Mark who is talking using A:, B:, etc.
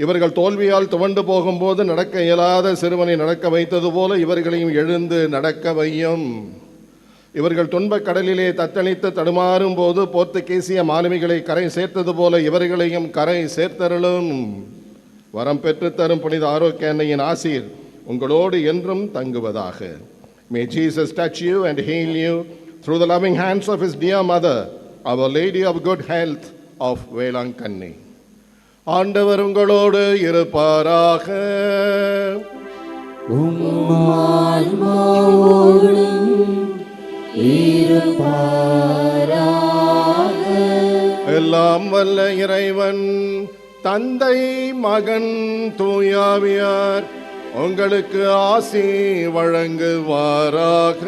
A: இவர்கள் தோல்வியால் துவண்டு போகும்போது நடக்க இயலாத சிறுவனை நடக்க வைத்தது போல இவர்களையும் எழுந்து நடக்க வையும். இவர்கள் துன்பக் கடலிலே தத்தளித்து தடுமாறும் போது போர்த்துகீசிய மாலுமிகளை கரை சேர்த்தது போல இவர்களையும் கரை சேர்த்தருளும். வரம் பெற்றுத் தரும் புனித ஆரோக்கிய அன்னையின் ஆசீர் உங்களோடு என்றும் தங்குவதாக. May Jesus touch and heal you you the loving loving of his his mother mother, lady of good health of of Velankanni. ஆண்டவர் உங்களோடு இருப்பாராக. எல்லாம் வல்ல இறைவன் தந்தை மகன் தூயாவியார் உங்களுக்கு ஆசி வழங்குவாராக.